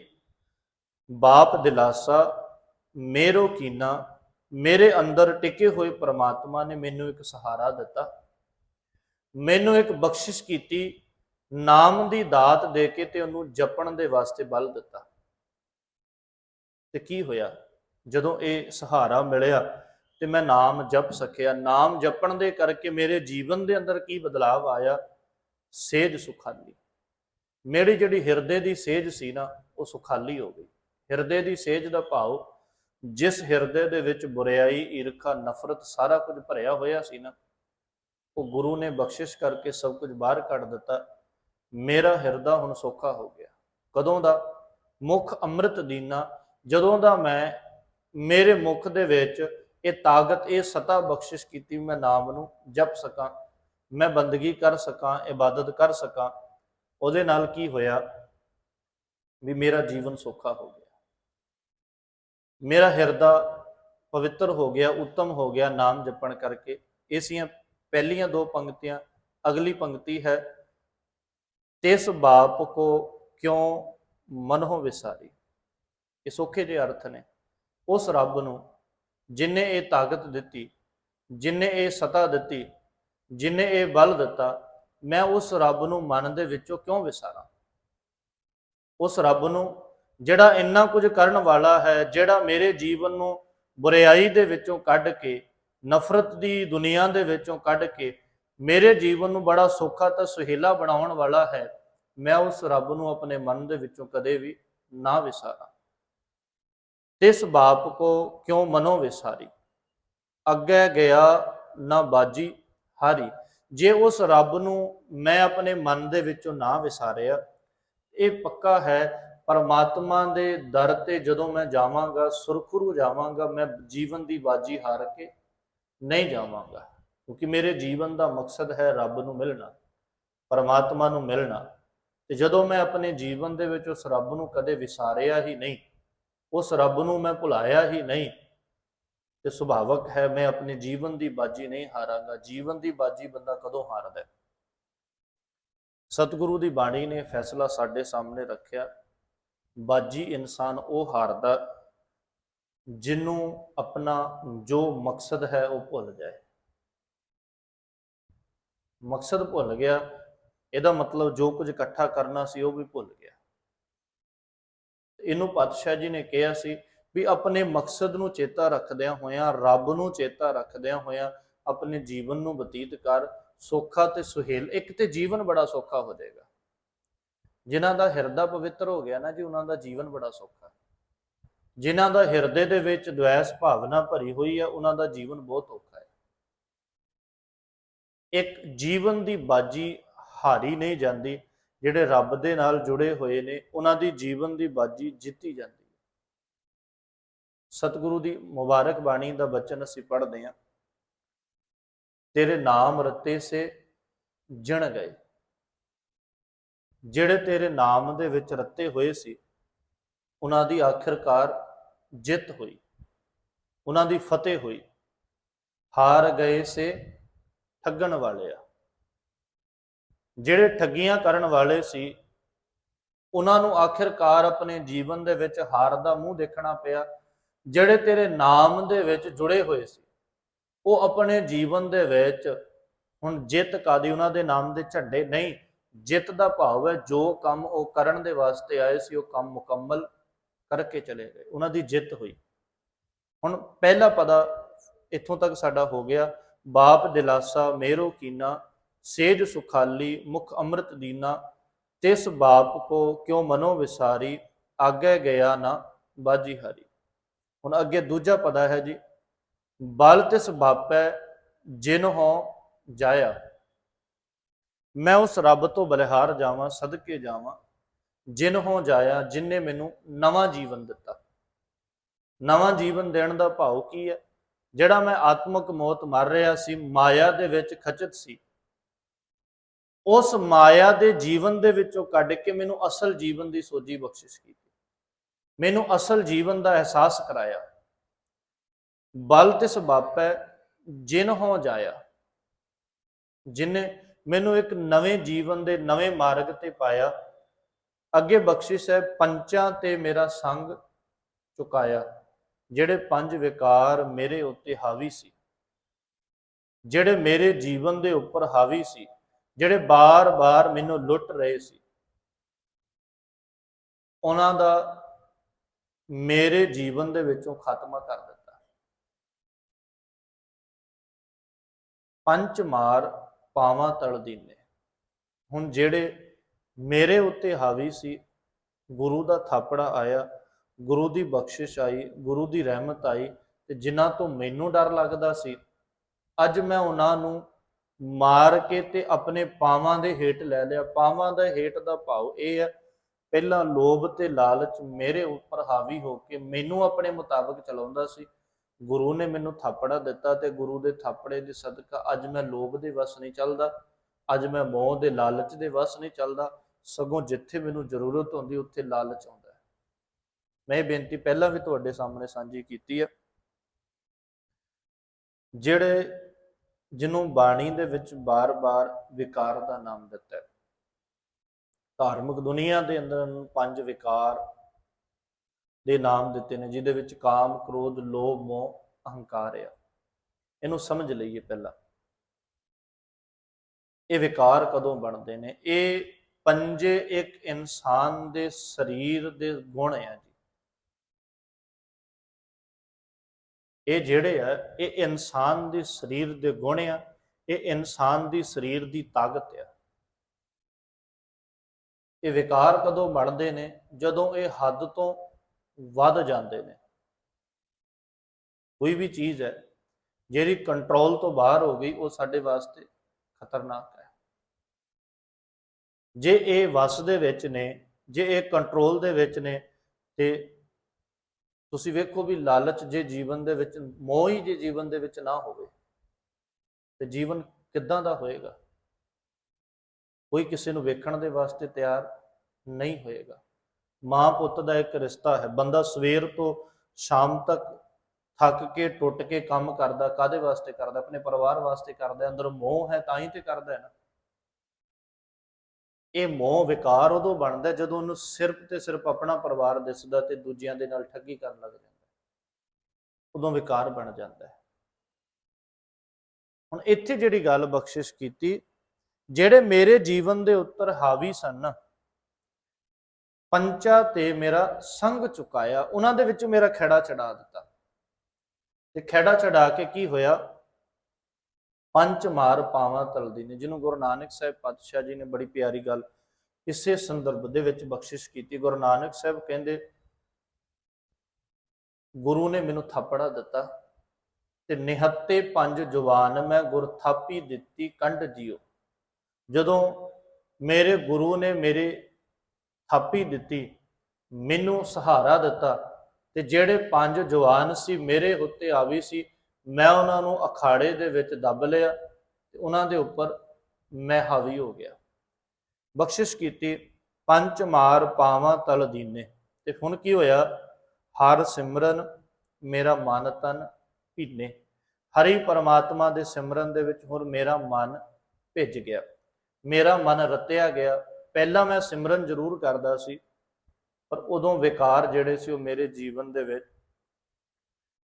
ਬਾਪ ਦਿਲਾਸਾ, ਮੇਰੋ ਕੀਨਾ, ਮੇਰੇ ਅੰਦਰ ਟਿਕੇ ਹੋਏ ਪ੍ਰਮਾਤਮਾ ਨੇ ਮੈਨੂੰ ਇੱਕ ਸਹਾਰਾ ਦਿੱਤਾ। ਮੈਨੂੰ ਇੱਕ ਬਖਸ਼ਿਸ਼ ਕੀਤੀ, ਨਾਮ ਦੀ ਦਾਤ ਦੇ ਕੇ ਤੇ ਉਹਨੂੰ ਜਪਣ ਦੇ ਵਾਸਤੇ ਬਲ ਦਿੱਤਾ। ਤੇ ਕੀ ਹੋਇਆ? ਜਦੋਂ ਇਹ ਸਹਾਰਾ ਮਿਲਿਆ ਤੇ ਮੈਂ ਨਾਮ ਜਪ ਸਕਿਆ। ਨਾਮ ਜਪਣ ਦੇ ਕਰਕੇ ਮੇਰੇ ਜੀਵਨ ਦੇ ਅੰਦਰ ਕੀ ਬਦਲਾਅ ਆਇਆ? ਸੇਜ ਸੁਖਾਲੀ। ਮੇਰੀ ਜਿਹੜੀ ਹਿਰਦੇ ਦੀ ਸੇਜ ਸੀ ਨਾ, ਉਹ ਸੁਖਾਲੀ ਹੋ ਗਈ। ਹਿਰਦੇ ਦੀ ਸੇਜ ਦਾ ਭਾਵ, ਜਿਸ ਹਿਰਦੇ ਦੇ ਵਿੱਚ ਬੁਰਿਆਈ ਈਰਖਾ, ਨਫ਼ਰਤ ਸਾਰਾ ਕੁਝ ਭਰਿਆ ਹੋਇਆ ਸੀ ਨਾ ਉਹ ਗੁਰੂ ਨੇ ਬਖਸ਼ਿਸ਼ ਕਰਕੇ ਸਭ ਕੁਝ ਬਾਹਰ ਕੱਢ ਦਿੱਤਾ। ਮੇਰਾ ਹਿਰਦਾ ਹੁਣ ਸੌਖਾ ਹੋ ਗਿਆ। ਕਦੋਂ ਦਾ? ਮੁਖ ਅੰਮ੍ਰਿਤ ਦੀਨਾ। ਜਦੋਂ ਦਾ ਮੈਂ ਮੇਰੇ ਮੁਖ ਦੇ ਵਿੱਚ ਇਹ ਤਾਕਤ, ਇਹ ਸਤਾ ਬਖਸ਼ਿਸ਼ ਕੀਤੀ ਮੈਂ ਨਾਮ ਨੂੰ ਜਪ ਸਕਾਂ, ਮੈਂ ਬੰਦਗੀ ਕਰ ਸਕਾਂ, ਇਬਾਦਤ ਕਰ ਸਕਾਂ, ਉਹਦੇ ਨਾਲ ਕੀ ਹੋਇਆ? ਵੀ ਮੇਰਾ ਜੀਵਨ ਸੌਖਾ ਹੋ ਗਿਆ। ਮੇਰਾ ਹਿਰਦਾ ਪਵਿੱਤਰ ਹੋ ਗਿਆ, ਉੱਤਮ ਹੋ ਗਿਆ ਨਾਮ ਜਪਣ ਕਰਕੇ। ਇਸੀਆਂ ਪਹਿਲੀਆਂ ਦੋ ਪੰਕਤੀਆਂ, ਅਗਲੀ ਪੰਕਤੀ ਹੈ, ਤਿਸ ਬਾਪ ਕੋ ਕਿਉਂ ਮਨਹੁ ਵਿਸਾਰੀ? ਇਹ ਸੌਖੇ ਜਿਹੇ ਅਰਥ ਨੇ। ਉਸ ਰੱਬ ਨੂੰ ਜਿਨੇ ਇਹ ਤਾਕਤ ਦਿੱਤੀ, ਜਿਨੇ ਇਹ ਸਤਾ ਦਿੱਤੀ, ਜਿਨੇ ਇਹ ਬਲ ਦਿੱਤਾ, ਮੈਂ ਉਸ ਰੱਬ ਨੂੰ ਮਨ ਦੇ ਵਿੱਚੋਂ ਕਿਉਂ ਵਿਸਾਰਾਂ? ਉਸ ਰੱਬ ਨੂੰ ਜਿਹੜਾ ਇੰਨਾ ਕੁਝ ਕਰਨ ਵਾਲਾ ਹੈ, ਜਿਹੜਾ ਮੇਰੇ ਜੀਵਨ ਨੂੰ ਬੁਰਾਈ ਦੇ ਵਿੱਚੋਂ ਕੱਢ ਕੇ ਨਫ਼ਰਤ ਦੀ ਦੁਨੀਆ ਦੇ ਵਿੱਚੋਂ ਕੱਢ ਕੇ ਮੇਰੇ ਜੀਵਨ ਨੂੰ ਬੜਾ ਸੌਖਾ ਤੇ ਸੁਹੇਲਾ ਬਣਾਉਣ ਵਾਲਾ ਹੈ, ਮੈਂ ਉਸ ਰੱਬ ਨੂੰ ਆਪਣੇ ਮਨ ਦੇ ਵਿੱਚੋਂ ਕਦੇ ਵੀ ਨਾ ਵਿਸਾਰਾਂ। ਤਿਸ ਬਾਪ ਕੋ ਕਿਉਂ ਮਨੋ ਵਿਸਾਰੀ? ਅੱਗੇ ਗਿਆ ਨਾ ਬਾਜੀ ਹਾਰੀ। ਜੇ ਉਸ ਰੱਬ ਨੂੰ ਮੈਂ ਆਪਣੇ ਮਨ ਦੇ ਵਿੱਚੋਂ ਨਾ ਵਿਸਾਰਿਆ, ਇਹ ਪੱਕਾ ਹੈ, ਪਰਮਾਤਮਾ ਦੇ ਦਰ ਤੇ ਜਦੋਂ ਮੈਂ ਜਾਵਾਂਗਾ, ਸੁਰਖਰੂ ਜਾਵਾਂਗਾ, ਮੈਂ ਜੀਵਨ ਦੀ ਬਾਜੀ ਹਾਰ ਕੇ ਨਹੀਂ ਜਾਵਾਂਗਾ, ਕਿਉਂਕਿ ਮੇਰੇ ਜੀਵਨ ਦਾ ਮਕਸਦ ਹੈ ਰੱਬ ਨੂੰ ਮਿਲਣਾ, ਪਰਮਾਤਮਾ ਨੂੰ ਮਿਲਣਾ। ਤੇ ਜਦੋਂ ਮੈਂ ਆਪਣੇ ਜੀਵਨ ਦੇ ਵਿੱਚ ਉਸ ਰੱਬ ਨੂੰ ਕਦੇ ਵਿਸਾਰਿਆ ਹੀ ਨਹੀਂ, ਉਸ ਰੱਬ ਨੂੰ ਮੈਂ ਭੁਲਾਇਆ ਹੀ ਨਹੀਂ, ਤੇ ਸੁਭਾਵਕ ਹੈ ਮੈਂ ਆਪਣੇ ਜੀਵਨ ਦੀ ਬਾਜੀ ਨਹੀਂ ਹਾਰਾਂਗਾ। ਜੀਵਨ ਦੀ ਬਾਜੀ ਬੰਦਾ ਕਦੋਂ ਹਾਰਦਾ ਸਤਿਗੁਰੂ ਦੀ ਬਾਣੀ ਨੇ ਫੈਸਲਾ ਸਾਡੇ ਸਾਹਮਣੇ ਰੱਖਿਆ। ਬਾਜੀ ਇਨਸਾਨ ਉਹ ਹਾਰਦਾ ਜਿਹਨੂੰ ਆਪਣਾ ਜੋ ਮਕਸਦ ਹੈ ਉਹ ਭੁੱਲ ਜਾਏ। ਮਕਸਦ ਭੁੱਲ ਗਿਆ, ਇਹਦਾ ਮਤਲਬ ਜੋ ਕੁਝ ਇਕੱਠਾ ਕਰਨਾ ਸੀ ਉਹ ਵੀ ਭੁੱਲ ਗਿਆ। ਇਹਨੂੰ ਪਾਤਸ਼ਾਹ ਜੀ ਨੇ ਕਿਹਾ ਸੀ ਵੀ ਆਪਣੇ ਮਕਸਦ ਨੂੰ ਚੇਤਾ ਰੱਖਦਿਆਂ ਹੋਇਆਂ, ਰੱਬ ਨੂੰ ਚੇਤਾ ਰੱਖਦਿਆਂ ਹੋਇਆਂ ਆਪਣੇ ਜੀਵਨ ਨੂੰ ਬਤੀਤ ਕਰ, ਸੌਖਾ ਤੇ ਸੁਹੇਲ, ਇੱਕ ਤੇ ਜੀਵਨ ਬੜਾ ਸੌਖਾ ਹੋ ਜਾਏਗਾ। ਜਿਨ੍ਹਾਂ ਦਾ ਹਿਰਦਾ ਪਵਿੱਤਰ ਹੋ ਗਿਆ ਨਾ ਜੀ, ਉਹਨਾਂ ਦਾ ਜੀਵਨ ਬੜਾ ਸੌਖਾ। ਜਿਨ੍ਹਾਂ ਦਾ ਹਿਰਦੇ ਦੇ ਵਿੱਚ ਦੁਐਸ ਭਾਵਨਾ ਭਰੀ ਹੋਈ ਹੈ, ਉਹਨਾਂ ਦਾ ਜੀਵਨ ਬਹੁਤ ਔਖਾ ਹੈ। ਇੱਕ ਜੀਵਨ ਦੀ ਬਾਜੀ ਹਾਰੀ ਨਹੀਂ ਜਾਂਦੀ, ਜਿਹੜੇ ਰੱਬ ਦੇ ਨਾਲ ਜੁੜੇ ਹੋਏ ਨੇ, ਉਹਨਾਂ ਦੀ ਜੀਵਨ ਦੀ ਬਾਜੀ ਜਿੱਤੀ ਜਾਂਦੀ ਹੈ। ਸਤਿਗੁਰੂ ਦੀ ਮੁਬਾਰਕ ਬਾਣੀ ਦਾ ਬਚਨ ਅਸੀਂ ਪੜ੍ਹਦੇ ਹਾਂ। ਤੇਰੇ ਨਾਮ ਰਤੇ ਸੇ ਜਣ ਗਏ। ਜਿਹੜੇ ਤੇਰੇ ਨਾਮ ਦੇ ਵਿੱਚ ਰੱਤੇ ਹੋਏ ਸੀ ਉਹਨਾਂ ਦੀ ਆਖਿਰਕਾਰ ਜਿੱਤ ਹੋਈ, ਉਹਨਾਂ ਦੀ ਫਤਿਹ ਹੋਈ, ਹਾਰ ਗਏ ਸੇ ਠੱਗਣ ਵਾਲੇ ਆ। ਜਿਹੜੇ ਠੱਗੀਆਂ ਕਰਨ ਵਾਲੇ ਸੀ, ਉਹਨਾਂ ਨੂੰ ਆਖਿਰਕਾਰ ਆਪਣੇ ਜੀਵਨ ਦੇ ਵਿੱਚ ਹਾਰ ਦਾ ਮੂੰਹ ਦੇਖਣਾ ਪਿਆ। ਜਿਹੜੇ ਤੇਰੇ ਨਾਮ ਦੇ ਵਿੱਚ ਜੁੜੇ ਹੋਏ ਸੀ, ਉਹ ਆਪਣੇ ਜੀਵਨ ਦੇ ਵਿੱਚ ਹੁਣ ਜਿੱਤ ਕਾਦੀ ਉਹਨਾਂ ਦੇ ਨਾਮ ਦੇ ਝੰਡੇ ਨਹੀਂ, ਜਿੱਤ ਦਾ ਭਾਵ ਹੈ ਜੋ ਕੰਮ ਉਹ ਕਰਨ ਦੇ ਵਾਸਤੇ ਆਏ ਸੀ, ਉਹ ਕੰਮ ਮੁਕੰਮਲ ਕਰਕੇ ਚਲੇ ਗਏ, ਉਹਨਾਂ ਦੀ ਜਿੱਤ ਹੋਈ। ਹੁਣ ਪਹਿਲਾ ਪਦਾ ਇੱਥੋਂ ਤੱਕ ਸਾਡਾ ਹੋ ਗਿਆ, ਬਾਪ ਦਿਲਾਸਾ, ਮੇਰੋ ਕੀਨਾ, ਸੇਜ ਸੁਖਾਲੀ, ਮੁਖ ਅੰਮ੍ਰਿਤ ਦੀਨਾ, ਤਿਸ ਬਾਪ ਕੋ ਕਿਉ ਮਨੋ ਵਿਸਾਰੀ, ਆਗੇ ਗਿਆ ਨਾ ਬਾਜੀ ਹਾਰੀ। ਹੁਣ ਅੱਗੇ ਦੂਜਾ ਪਦਾ ਹੈ ਜੀ, ਬਲ ਤਿਸ ਬਾਪੈ ਜਿਨ ਹੋ ਜਾਇਆ। ਮੈਂ ਉਸ ਰੱਬ ਤੋਂ ਬਲਿਹਾਰ ਜਾਵਾਂ, ਸਦਕੇ ਜਾਵਾਂ। ਜਿਨ ਹੋ ਜਾਇਆ ਜਿਨਨੇ ਮੈਨੂੰ ਨਵਾਂ ਜੀਵਨ ਦਿੱਤਾ। ਨਵਾਂ ਜੀਵਨ ਦੇਣ ਦਾ ਭਾਵ ਕੀ ਹੈ? ਜਿਹੜਾ ਮੈਂ ਆਤਮਿਕ ਮੌਤ ਮਰ ਰਿਹਾ ਸੀ, ਮਾਇਆ ਦੇ ਵਿੱਚ ਖਚਤ ਸੀ। ਉਸ ਮਾਇਆ ਦੇ ਜੀਵਨ ਦੇ ਵਿੱਚੋਂ ਕੱਢ ਕੇ ਮੈਨੂੰ ਅਸਲ ਜੀਵਨ ਦੀ ਸੋਝੀ ਬਖਸ਼ਿਸ਼ ਕੀਤੀ। ਮੈਨੂੰ ਅਸਲ ਜੀਵਨ ਦਾ ਅਹਿਸਾਸ ਕਰਾਇਆ। ਬਲ ਤਿਸ ਬਾਪੈ, ਜਿਨ ਹੋ ਜਾਇਆ। ਜਿਨੇ ਮੈਨੂੰ ਇੱਕ ਨਵੇਂ ਜੀਵਨ ਦੇ ਨਵੇਂ ਮਾਰਗ ਤੇ ਪਾਇਆ ਅੱਗੇ ਬਖਸ਼ਿਸ਼ ਹੈ, ਪੰਚਾਂ ਤੇ ਮੇਰਾ ਸੰਗ ਚੁਕਾਇਆ, ਜਿਹੜੇ ਪੰਜ ਵਿਕਾਰ ਮੇਰੇ ਉੱਤੇ ਹਾਵੀ ਸੀ, ਜਿਹੜੇ ਮੇਰੇ ਜੀਵਨ ਦੇ ਉੱਪਰ ਹਾਵੀ ਸੀ, ਜਿਹੜੇ ਬਾਰ-ਬਾਰ ਮੈਨੂੰ ਲੁੱਟ ਰਹੇ ਸੀ, ਉਹਨਾਂ ਦਾ ਮੇਰੇ ਜੀਵਨ ਦੇ ਵਿੱਚੋਂ ਖਾਤਮਾ ਕਰ ਦਿੱਤਾ। ਪੰਚ ਮਾਰ ਪਾਵਾਂ ਤਲ ਦੀਨੇ ਹੁਣ ਜਿਹੜੇ ਮੇਰੇ ਉੱਤੇ ਹਾਵੀ ਸੀ। ਗੁਰੂ ਦਾ ਥਾਪੜਾ ਆਇਆ, ਗੁਰੂ ਦੀ ਬਖਸ਼ਿਸ਼ ਆਈ, ਗੁਰੂ ਦੀ ਰਹਿਮਤ ਆਈ ਤੇ ਜਿਨ੍ਹਾਂ ਤੋਂ ਮੈਨੂੰ ਡਰ ਲੱਗਦਾ ਸੀ, ਅੱਜ ਮੈਂ ਉਹਨਾਂ ਨੂੰ ਮਾਰ ਕੇ ਤੇ ਆਪਣੇ ਪਾਵਾਂ ਦੇ ਹੇਠ ਲੈ ਲਿਆ। ਪਾਵਾਂ ਦੇ ਹੇਠ ਦਾ ਭਾਵ ਇਹ ਹੈ, ਪਹਿਲਾਂ ਲੋਭ ਤੇ ਲਾਲਚ ਮੇਰੇ ਉੱਪਰ ਹਾਵੀ ਹੋ ਕੇ ਮੈਨੂੰ ਆਪਣੇ ਮੁਤਾਬਕ ਚਲਾਉਂਦਾ ਸੀ। ਗੁਰੂ ਨੇ ਮੈਨੂੰ ਥਾਪੜਾ ਦਿੱਤਾ ਤੇ ਗੁਰੂ ਦੇ ਥਾਪੜੇ ਦੇ ਸਦਕਾ ਅੱਜ ਮੈਂ ਲੋਭ ਦੇ ਵਸ ਨਹੀਂ ਚੱਲਦਾ, ਅੱਜ ਮੈਂ ਮੋਹ ਦੇ ਲਾਲਚ ਦੇ ਵਸ ਨਹੀਂ ਚੱਲਦਾ। ਸਗੋਂ ਜਿੱਥੇ ਮੈਨੂੰ ਜ਼ਰੂਰਤ ਹੁੰਦੀ ਉੱਥੇ ਲਾਲਚ ਆਉਂਦਾ ਹੈ। ਮੈਂ ਇਹ ਬੇਨਤੀ ਪਹਿਲਾਂ ਵੀ ਤੁਹਾਡੇ ਸਾਹਮਣੇ ਸਾਂਝੀ ਕੀਤੀ ਹੈ ਜਿਹੜੇ ਜਿਹਨੂੰ ਬਾਣੀ ਦੇ ਵਿੱਚ ਬਾਰ-ਬਾਰ ਵਿਕਾਰ ਦਾ ਨਾਮ ਦਿੱਤਾ ਹੈ। ਧਾਰਮਿਕ ਦੁਨੀਆ ਦੇ ਅੰਦਰ ਪੰਜ ਵਿਕਾਰ ਦੇ ਨਾਮ ਦਿੱਤੇ ਨੇ ਜਿਹਦੇ ਵਿੱਚ ਕਾਮ, ਕ੍ਰੋਧ, ਲੋਭ, ਮੋਹ, ਅਹੰਕਾਰ ਆ। ਇਹਨੂੰ ਸਮਝ ਲਈਏ ਪਹਿਲਾਂ। ਇਹ ਵਿਕਾਰ ਕਦੋਂ ਬਣਦੇ ਨੇ? ਇਹ ਪੰਜੇ ਇੱਕ ਇਨਸਾਨ ਦੇ ਸਰੀਰ ਦੇ ਗੁਣ ਆ ਜੀ। ਇਹ ਜਿਹੜੇ ਆ, ਇਹ ਇਨਸਾਨ ਦੇ ਸਰੀਰ ਦੇ ਗੁਣ ਆ, ਇਹ ਇਨਸਾਨ ਦੀ ਸਰੀਰ ਦੀ ਤਾਕਤ ਆ। ਇਹ ਵਿਕਾਰ ਕਦੋਂ ਬਣਦੇ ਨੇ? ਜਦੋਂ ਇਹ ਹੱਦ ਤੋਂ ਵੱਧ ਜਾਂਦੇ ਨੇ। ਕੋਈ ਵੀ ਚੀਜ਼ ਹੈ, ਜਿਹੜੀ ਕੰਟਰੋਲ ਤੋਂ ਬਾਹਰ ਹੋ ਗਈ, ਉਹ ਸਾਡੇ ਵਾਸਤੇ ਖਤਰਨਾਕ ਹੈ। ਜੇ ਇਹ ਵਸ ਦੇ ਵਿੱਚ ਨੇ, ਜੇ ਇਹ ਕੰਟਰੋਲ ਦੇ ਵਿੱਚ ਨੇ, ਤੇ ਤੁਸੀਂ ਵੇਖੋ ਵੀ ਲਾਲਚ ਜੇ ਜੀਵਨ ਦੇ ਵਿੱਚ, ਮੋਹ ਹੀ ਜੇ ਜੀਵਨ ਦੇ ਵਿੱਚ ਨਾ ਹੋਵੇ, ਤੇ ਜੀਵਨ ਕਿੱਦਾਂ ਦਾ ਹੋਏਗਾ? ਕੋਈ ਕਿਸੇ ਨੂੰ ਵੇਖਣ ਦੇ ਵਾਸਤੇ ਤਿਆਰ ਨਹੀਂ ਹੋਏਗਾ। ਮਾਂ ਪੁੱਤ ਦਾ ਇੱਕ ਰਿਸ਼ਤਾ ਹੈ, ਬੰਦਾ ਸਵੇਰ ਤੋਂ ਸ਼ਾਮ ਤੱਕ ਥੱਕ ਕੇ, ਟੁੱਟ ਕੇ ਕੰਮ ਕਰਦਾ ਕਾਦੇ ਵਾਸਤੇ ਕਰਦਾ? ਆਪਣੇ ਪਰਿਵਾਰ ਵਾਸਤੇ ਕਰਦਾ, ਅੰਦਰ ਮੋਹ ਹੈ ਤਾਂ ਹੀ ਤੇ ਕਰਦਾ ਹੈ ਨਾ। ਇਹ ਮੋਹ ਵਿਕਾਰ ਉਦੋਂ ਬਣਦਾ ਜਦੋਂ ਉਹਨੂੰ ਸਿਰਫ ਤੇ ਸਿਰਫ ਆਪਣਾ ਪਰਿਵਾਰ ਦਿਸਦਾ ਤੇ ਦੂਜਿਆਂ ਦੇ ਨਾਲ ਠੱਗੀ ਕਰਨ ਲੱਗ ਜਾਂਦਾ ਉਦੋਂ ਵਿਕਾਰ ਬਣ ਜਾਂਦਾ ਹੈ। ਹੁਣ ਇੱਥੇ ਜਿਹੜੀ ਗੱਲ ਬਖਸ਼ਿਸ਼ ਕੀਤੀ, ਜਿਹੜੇ ਮੇਰੇ ਜੀਵਨ ਦੇ ਉੱਤਰ ਹਾਵੀ ਸਨ, ਪੰਚਾ ਤੇ ਮੇਰਾ ਸੰਗ ਚੁਕਾਇਆ, ਉਹਨਾਂ ਦੇ ਵਿੱਚ ਮੇਰਾ ਖੇੜਾ ਚੜਾ ਦਿੱਤਾ। ਤੇ ਖੇੜਾ ਚੜਾ ਕੇ ਕੀ ਹੋਇਆ? ਪੰਚ ਮਾਰ ਪਾਵਾਂ ਤਲਦੀ ਨੇ, ਜਿਹਨੂੰ ਗੁਰੂ ਨਾਨਕ ਸਾਹਿਬ ਪਾਤਸ਼ਾਹ ਜੀ ਨੇ ਬੜੀ ਪਿਆਰੀ ਗੱਲ ਇਸੇ ਸੰਦਰਭ ਦੇ ਵਿੱਚ ਬਖਸ਼ਿਸ਼ ਕੀਤੀ। ਗੁਰੂ ਨਾਨਕ ਸਾਹਿਬ ਕਹਿੰਦੇ, ਗੁਰੂ ਨੇ ਮੈਨੂੰ ਥਾਪੜਾ ਦਿੱਤਾ ਤੇ ਨਿਹੱਤੇ ਪੰਜ ਜਵਾਨ ਮੈਂ ਗੁਰ ਥਾਪੀ ਦਿੱਤੀ ਕੰਢ ਜਿਉ ਜਦੋਂ ਮੇਰੇ ਗੁਰੂ ਨੇ ਮੇਰੇ ਥਾਪੀ ਦਿੱਤੀ, ਮੈਨੂੰ ਸਹਾਰਾ ਦਿੱਤਾ ਤੇ ਜਿਹੜੇ ਪੰਜ ਜਵਾਨ ਸੀ ਮੇਰੇ ਉੱਤੇ ਆਵੀ ਸੀ ਮੈਂ ਉਹਨਾਂ ਨੂੰ ਅਖਾੜੇ ਦੇ ਵਿੱਚ ਦੱਬ ਲਿਆ ਤੇ ਉਹਨਾਂ ਦੇ ਉੱਪਰ ਮੈਂ ਹਾਵੀ ਹੋ ਗਿਆ। ਬਖਸ਼ਿਸ਼ ਕੀਤੀ, ਪੰਜ ਮਾਰ ਪਾਵਾਂ ਤਲ ਦੀਨੇ। ਤੇ ਹੁਣ ਕੀ ਹੋਇਆ? ਹਰ ਸਿਮਰਨ ਮੇਰਾ ਮਨ ਤਨ ਭੀਨੇ। ਹਰੀ ਪਰਮਾਤਮਾ ਦੇ ਸਿਮਰਨ ਦੇ ਵਿੱਚ ਹੁਣ ਮੇਰਾ ਮਨ ਭਿੱਜ ਗਿਆ। ਮੇਰਾ ਮਨ ਰਤਿਆ ਗਿਆ। ਪਹਿਲਾਂ ਮੈਂ ਸਿਮਰਨ ਜ਼ਰੂਰ ਕਰਦਾ ਸੀ, ਪਰ ਉਦੋਂ ਵਿਕਾਰ ਜਿਹੜੇ ਸੀ ਉਹ ਮੇਰੇ ਜੀਵਨ ਦੇ ਵਿੱਚ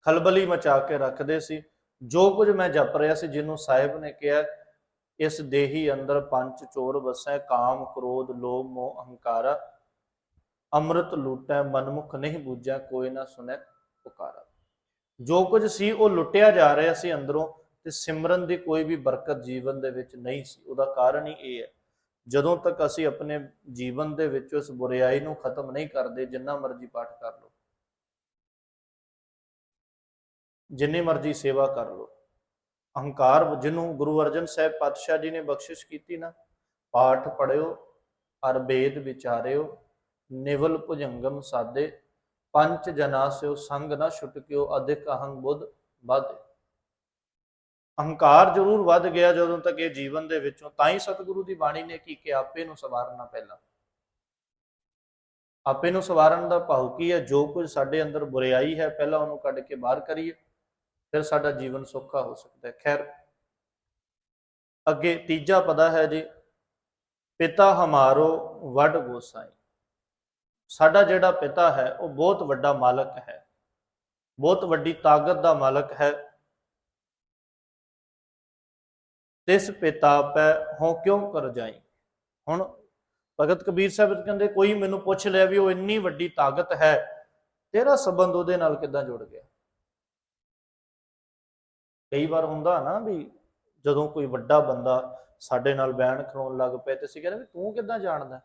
ਖਲਬਲੀ ਮਚਾ ਕੇ ਰੱਖਦੇ ਸੀ। ਜੋ ਕੁਝ ਮੈਂ ਜਪ ਰਿਹਾ ਸੀ, ਜਿਹਨੂੰ ਸਾਹਿਬ ਨੇ ਕਿਹਾ, ਇਸ ਦੇਹੀ ਅੰਦਰ ਪੰਜ ਚੋਰ ਵਸੈ, ਕਾਮ, ਕ੍ਰੋਧ, ਲੋਭ, ਮੋਹ, ਅਹੰਕਾਰਾ। ਅੰਮ੍ਰਿਤ ਲੁੱਟੈ, ਮਨਮੁਖ ਨਹੀਂ ਬੂਝੈ ਕੋਈ ਨਾ ਸੁਣੈ ਪੁਕਾਰਾ। ਜੋ ਕੁਝ ਸੀ, ਉਹ ਲੁੱਟਿਆ ਜਾ ਰਿਹਾ ਸੀ ਅੰਦਰੋਂ ਤੇ ਸਿਮਰਨ ਦੀ ਕੋਈ ਵੀ ਬਰਕਤ ਜੀਵਨ ਦੇ ਵਿੱਚ ਨਹੀਂ ਸੀ। ਉਹਦਾ ਕਾਰਨ ਹੀ ਇਹ ਹੈ, ਜਦੋਂ ਤੱਕ ਅਸੀਂ ਆਪਣੇ ਜੀਵਨ ਦੇ ਵਿੱਚ ਉਸ ਬੁਰਾਈ ਨੂੰ ਖਤਮ ਨਹੀਂ ਕਰਦੇ, ਜਿੰਨਾ ਮਰਜ਼ੀ ਪਾਠ ਕਰ ਲਓ। ਜਿੰਨੀ ਮਰਜ਼ੀ ਸੇਵਾ ਕਰ ਲਓ। ਅਹੰਕਾਰ ਜਿਹਨੂੰ ਗੁਰੂ ਅਰਜਨ ਸਾਹਿਬ ਪਾਤਸ਼ਾਹ ਜੀ ਨੇ ਬਖਸ਼ਿਸ਼ ਕੀਤੀ ਨਾ, ਪਾਠ ਪੜਿਓ ਅਰ ਵੇਦ ਵਿਚਾਰਿਓ, ਨਿਵਲ ਭੁਜੰਗਮ ਸਾਦੇ ਪੰਚ ਜਨਾ ਸਿਓ ਸੰਗ ਨਾ ਛੁਟਕਿਓ ਅਧਿਕ ਅਹੰਗ ਬੁੱਧ ਵਾਧੇ। ਅਹੰਕਾਰ ਜ਼ਰੂਰ ਵੱਧ ਗਿਆ ਜਦੋਂ ਤੱਕ ਇਹ ਜੀਵਨ ਦੇ ਵਿੱਚੋਂ, ਤਾਂ ਹੀ ਸਤਿਗੁਰੂ ਦੀ ਬਾਣੀ ਨੇ ਕੀ ਕਿ ਆਪੇ ਨੂੰ ਸਵਾਰਨਾ ਪਹਿਲਾਂ। ਆਪੇ ਨੂੰ ਸਵਾਰਨ ਦਾ ਭਾਵ ਕੀ ਹੈ? ਜੋ ਕੁਝ ਸਾਡੇ ਅੰਦਰ ਬੁਰਾਈ ਹੈ, ਪਹਿਲਾਂ ਉਹਨੂੰ ਕੱਢ ਕੇ ਬਾਹਰ ਕਰੀਏ। ਫਿਰ ਸਾਡਾ ਜੀਵਨ ਸੌਖਾ ਹੋ ਸਕਦਾ ਹੈ। ਖੈਰ, ਅੱਗੇ ਤੀਜਾ ਪਦਾ ਹੈ ਜੀ, ਪਿਤਾ ਹਮਾਰੋ ਵੱਡ ਗੋਸਾਈ। ਸਾਡਾ ਜਿਹੜਾ ਪਿਤਾ ਹੈ, ਉਹ ਬਹੁਤ ਵੱਡਾ ਮਾਲਕ ਹੈ। ਬਹੁਤ ਵੱਡੀ ਤਾਕਤ ਦਾ ਮਾਲਕ ਹੈ। ਤਿਸ ਪਿਤਾ ਪੈ ਹੋ ਕਿਉਂ ਕਰ ਜਾਈ? ਹੁਣ ਭਗਤ ਕਬੀਰ ਸਾਹਿਬ ਕਹਿੰਦੇ, ਕੋਈ ਮੈਨੂੰ ਪੁੱਛ ਲਿਆ ਵੀ ਉਹ ਇੰਨੀ ਵੱਡੀ ਤਾਕਤ ਹੈ, ਤੇਰਾ ਸੰਬੰਧ ਉਹਦੇ ਨਾਲ ਕਿੱਦਾਂ ਜੁੜ ਗਿਆ? ਕਈ ਵਾਰ ਹੁੰਦਾ ਨਾ ਵੀ ਜਦੋਂ ਕੋਈ ਵੱਡਾ ਬੰਦਾ ਸਾਡੇ ਨਾਲ ਬਹਿਣ ਖਲੋਣ ਲੱਗ ਪਏ ਤੇ ਅਸੀਂ ਕਹਿੰਦੇ ਵੀ ਤੂੰ ਕਿੱਦਾਂ ਜਾਣਦਾ?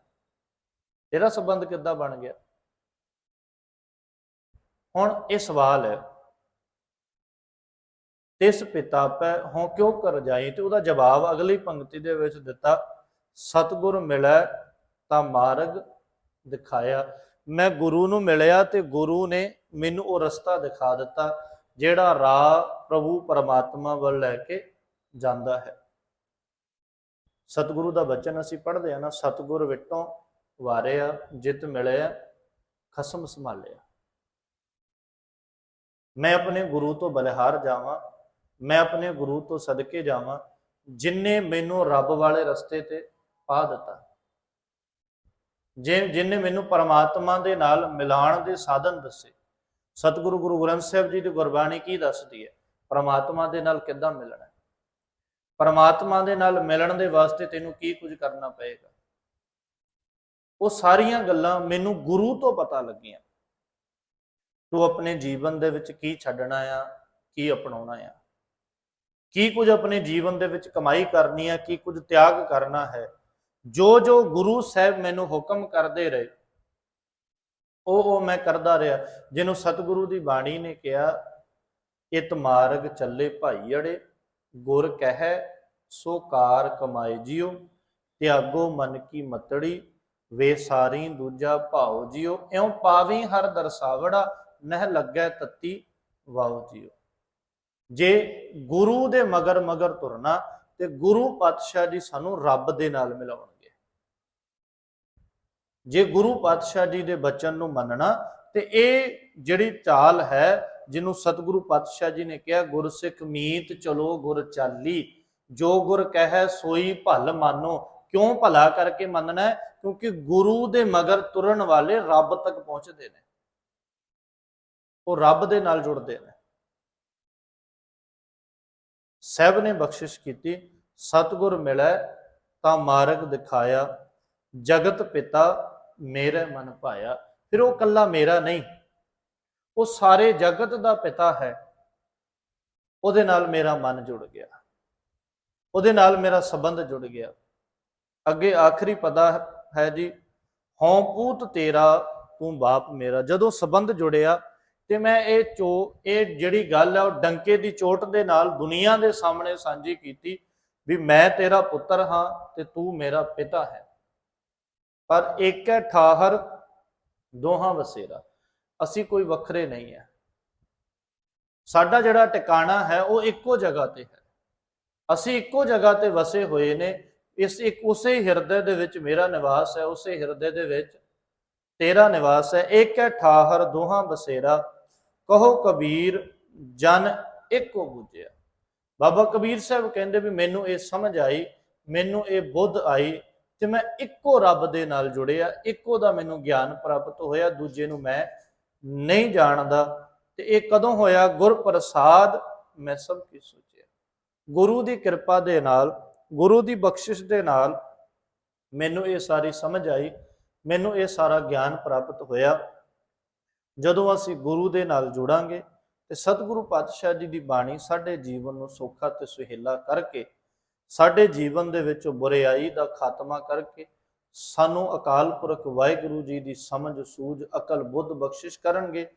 ਤੇਰਾ ਸੰਬੰਧ ਕਿੱਦਾਂ ਬਣ ਗਿਆ? ਹੁਣ ਇਹ ਸਵਾਲ ਹੈ। ਤਿਸ ਪਿਤਾ ਪੈ ਹੋਂ ਕਿਉਂ ਕਰ ਜਾਈ? ਤੇ ਉਹਦਾ ਜਵਾਬ ਅਗਲੀ ਪੰਕਤੀ ਦੇ ਵਿੱਚ ਦਿੱਤਾ, ਸਤਿਗੁਰ ਮਿਲੈ ਤਾਂ ਮਾਰਗ ਦਿਖਾਇਆ। ਮੈਂ ਗੁਰੂ ਨੂੰ ਮਿਲਿਆ ਤੇ ਗੁਰੂ ਨੇ ਮੈਨੂੰ ਉਹ ਰਸਤਾ ਦਿਖਾ ਦਿੱਤਾ। ਜਿਹੜਾ ਰਾਹ ਪ੍ਰਭੂ ਪਰਮਾਤਮਾ ਵੱਲ ਲੈ ਕੇ ਜਾਂਦਾ ਹੈ। ਸਤਿਗੁਰੂ ਦਾ ਬਚਨ ਅਸੀਂ ਪੜ੍ਹਦੇ ਆ ਨਾ, ਸਤਿਗੁਰ ਵਿਟੋਂ ਵਾਰਿਆ, ਜਿਤ ਮਿਲਿਆ, ਖਸਮ ਸੰਭਾਲਿਆ। ਮੈਂ ਆਪਣੇ ਗੁਰੂ ਤੋਂ ਬਲਿਹਾਰ ਜਾਵਾਂ, ਮੈਂ ਆਪਣੇ ਗੁਰੂ ਤੋਂ ਸਦਕੇ ਜਾਵਾਂ ਜਿਨਨੇ ਮੈਨੂੰ ਰੱਬ ਵਾਲੇ ਰਸਤੇ ਤੇ ਪਾ ਦਿੱਤਾ। ਜਿਨ ਜਿਨਨੇ ਮੈਨੂੰ ਪਰਮਾਤਮਾ ਦੇ ਨਾਲ ਮਿਲਾਣ ਦੇ ਸਾਧਨ ਦੱਸੇ ਸਤਿਗੁਰੂ ਗੁਰੂ ਗ੍ਰੰਥ ਸਾਹਿਬ ਜੀ ਦੀ ਗੁਰਬਾਣੀ ਕੀ ਦੱਸਦੀ ਹੈ? ਪਰਮਾਤਮਾ ਦੇ ਨਾਲ ਕਿੱਦਾਂ ਮਿਲਣਾ ਹੈ? ਪਰਮਾਤਮਾ ਦੇ ਨਾਲ ਮਿਲਣ ਦੇ ਵਾਸਤੇ ਤੈਨੂੰ ਕੀ ਕੁਝ ਕਰਨਾ ਪਏਗਾ? ਉਹ ਸਾਰੀਆਂ ਗੱਲਾਂ ਮੈਨੂੰ ਗੁਰੂ ਤੋਂ ਪਤਾ ਲੱਗੀਆਂ। ਤੂੰ ਆਪਣੇ ਜੀਵਨ ਦੇ ਵਿੱਚ ਕੀ ਛੱਡਣਾ ਆ, ਕੀ ਅਪਣਾਉਣਾ ਆ? ਕੀ ਕੁਝ ਆਪਣੇ ਜੀਵਨ ਦੇ ਵਿੱਚ ਕਮਾਈ ਕਰਨੀ ਆ, ਕੀ ਕੁਝ ਤਿਆਗ ਕਰਨਾ ਹੈ? ਜੋ ਜੋ ਗੁਰੂ ਸਾਹਿਬ ਮੈਨੂੰ ਹੁਕਮ ਕਰਦੇ ਰਹੇ ਉਹ ਉਹ ਮੈਂ ਕਰਦਾ ਰਿਹਾ। ਜਿਹਨੂੰ ਸਤਿਗੁਰੂ ਦੀ ਬਾਣੀ ਨੇ ਕਿਹਾ, ਇਤ ਮਾਰਗ ਚੱਲੇ ਭਾਈ ਅੜੇ, ਗੁਰ ਕਹੈ, ਸੋ ਕਾਰ ਕਮਾਏ ਜਿਉ, ਤਿਆਗੋ ਮਨ ਕੀ ਮਤੜੀ, ਵੇ ਸਾਰੀ ਦੂਜਾ ਭਾਉ ਜਿਉ, ਇਉ ਪਾਵੀ ਹਰ ਦਰਸਾਵੜਾ, ਨਹਿ ਲੱਗੈ ਤਤੀ ਵਾਉ ਜਿਉ। ਜੇ ਗੁਰੂ ਦੇ ਮਗਰ ਮਗਰ ਤੁਰਨਾ, ਤੇ ਗੁਰੂ ਪਾਤਸ਼ਾਹ ਜੀ ਸਾਨੂੰ ਰੱਬ ਦੇ ਨਾਲ ਮਿਲਾਉਣਗੇ ਜੇ ਗੁਰੂ ਪਾਤਸ਼ਾਹ ਜੀ ਦੇ ਬਚਨ ਨੂੰ ਮੰਨਣਾ, ਤੇ ਇਹ ਜਿਹੜੀ ਚਾਲ ਹੈ, ਜਿਹਨੂੰ ਸਤਿਗੁਰੂ ਪਾਤਸ਼ਾਹ ਜੀ ਨੇ ਕਿਹਾ ਗੁਰਸਿੱਖ ਮੀਤ ਚਲੋ ਗੁਰ ਚਾਲੀ। ਜੋ ਗੁਰ ਕਹੈ ਸੋਈ ਭਲ ਮਾਨੋ। ਕਿਉਂ ਭਲਾ ਕਰਕੇ ਮੰਨਣਾ ਹੈ? ਕਿਉਂਕਿ ਗੁਰੂ ਦੇ ਮਗਰ ਤੁਰਨ ਵਾਲੇ ਰੱਬ ਤੱਕ ਪਹੁੰਚਦੇ ਨੇ। ਉਹ ਰੱਬ ਦੇ ਨਾਲ ਜੁੜਦੇ ਨੇ। ਸਹਿਬ ਨੇ ਬਖਸ਼ਿਸ਼ ਕੀਤੀ, ਸਤਿਗੁਰ ਮਿਲੈ ਤਾਂ ਮਾਰਗ ਦਿਖਾਇਆ, ਜਗਤ ਪਿਤਾ ਮੇਰਾ ਮਨ ਭਾਇਆ, ਫਿਰ ਉਹ ਕੱਲਾ ਮੇਰਾ ਨਹੀਂ। ਉਹ ਸਾਰੇ ਜਗਤ ਦਾ ਪਿਤਾ ਹੈ। ਉਹਦੇ ਨਾਲ ਮੇਰਾ ਮਨ ਜੁੜ ਗਿਆ। ਉਹਦੇ ਨਾਲ ਮੇਰਾ ਸੰਬੰਧ ਜੁੜ ਗਿਆ। ਅੱਗੇ ਆਖਰੀ ਪਦਾ ਹੈ ਜੀ, ਹਉ ਪੂਤ ਤੇਰਾ, ਤੂੰ ਬਾਪ ਮੇਰਾ। ਜਦੋਂ ਸੰਬੰਧ ਜੁੜਿਆ ਤੇ ਮੈਂ ਇਹ ਚੋ, ਇਹ ਜਿਹੜੀ ਗੱਲ ਹੈ ਉਹ ਡੰਕੇ ਦੀ ਚੋਟ ਦੇ ਨਾਲ ਦੁਨੀਆ ਦੇ ਸਾਹਮਣੇ ਸਾਂਝੀ ਕੀਤੀ ਵੀ ਮੈਂ ਤੇਰਾ ਪੁੱਤਰ ਹਾਂ ਤੇ ਤੂੰ ਮੇਰਾ ਪਿਤਾ ਹੈ। ਪਰ ਇੱਕ ਹੈ ਠਾਹਰ, ਦੋਹਾਂ ਵਸੇਰਾ। ਅਸੀਂ ਕੋਈ ਵੱਖਰੇ ਨਹੀਂ ਹੈ ਸਾਡਾ ਜਿਹੜਾ ਟਿਕਾਣਾ ਹੈ, ਉਹ ਇੱਕੋ ਜਗ੍ਹਾ ਤੇ ਹੈ। ਅਸੀਂ ਇੱਕੋ ਜਗ੍ਹਾ ਤੇ ਵਸੇ ਹੋਏ ਨੇ। ਇਸ ਇੱਕ ਉਸੇ ਹਿਰਦੇ ਦੇ ਵਿੱਚ ਮੇਰਾ ਨਿਵਾਸ ਹੈ, ਉਸੇ ਹਿਰਦੇ ਦੇ ਵਿੱਚ ਤੇਰਾ ਨਿਵਾਸ ਹੈ। ਇੱਕ ਹੈ ਠਾਹਰ, ਦੋਹਾਂ ਬਸੇਰਾ ਕਹੋ ਕਬੀਰ, ਜਨ ਇੱਕੋ ਬੁਝਿਆ। ਬਾਬਾ ਕਬੀਰ ਸਾਹਿਬ ਕਹਿੰਦੇ ਵੀ ਮੈਨੂੰ ਇਹ ਸਮਝ ਆਈ, ਮੈਨੂੰ ਇਹ ਬੁੱਧ ਆਈ। ਤੇ ਮੈਂ ਇੱਕੋ ਰੱਬ ਦੇ ਨਾਲ ਜੁੜਿਆ, ਇੱਕੋ ਦਾ ਮੈਨੂੰ ਗਿਆਨ ਪ੍ਰਾਪਤ ਹੋਇਆ, ਦੂਜੇ ਨੂੰ ਮੈਂ ਨਹੀਂ ਜਾਣਦਾ ਤੇ ਇਹ ਕਦੋਂ ਹੋਇਆ? ਗੁਰ ਪ੍ਰਸਾਦ ਮੈਂ ਸਭ ਕੀ ਸੋਚਿਆ। ਗੁਰੂ ਦੀ ਕਿਰਪਾ ਦੇ ਨਾਲ, ਗੁਰੂ ਦੀ ਬਖਸ਼ਿਸ਼ ਦੇ ਨਾਲ ਮੈਨੂੰ ਇਹ ਸਾਰੀ ਸਮਝ ਆਈ, ਮੈਨੂੰ ਇਹ ਸਾਰਾ ਗਿਆਨ ਪ੍ਰਾਪਤ ਹੋਇਆ। ਜਦੋਂ ਅਸੀਂ ਗੁਰੂ ਦੇ ਨਾਲ ਜੁੜਾਂਗੇ ਤੇ ਸਤਿਗੁਰੂ ਪਾਤਸ਼ਾਹ ਜੀ ਦੀ ਬਾਣੀ ਸਾਡੇ ਜੀਵਨ ਨੂੰ ਸੌਖਾ ਤੇ ਸੁਹੇਲਾ ਕਰਕੇ ਸਾਡੇ ਜੀਵਨ ਦੇ ਵਿੱਚ ਬੁਰਾਈ ਦਾ ਖਾਤਮਾ ਕਰਕੇ ਸਾਨੂੰ ਅਕਾਲ ਪੁਰਖ ਵਾਹਿਗੁਰੂ ਜੀ ਦੀ ਸਮਝ, ਸੂਝ, ਅਕਲ, ਬੁੱਧ ਬਖਸ਼ਿਸ਼ ਕਰਨਗੇ,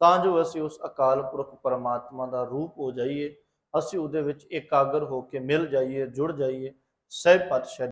ਤਾਂ ਜੋ ਅਸੀਂ ਉਸ ਅਕਾਲ ਪੁਰਖ ਪਰਮਾਤਮਾ ਦਾ ਰੂਪ ਹੋ ਜਾਈਏ, ਅਸੀਂ ਉਹਦੇ ਵਿੱਚ ਇਕਾਗਰ ਹੋ ਕੇ ਮਿਲ ਜਾਈਏ, ਜੁੜ ਜਾਈਏ, ਸਹਿ ਪਾਤਸ਼ਾਹ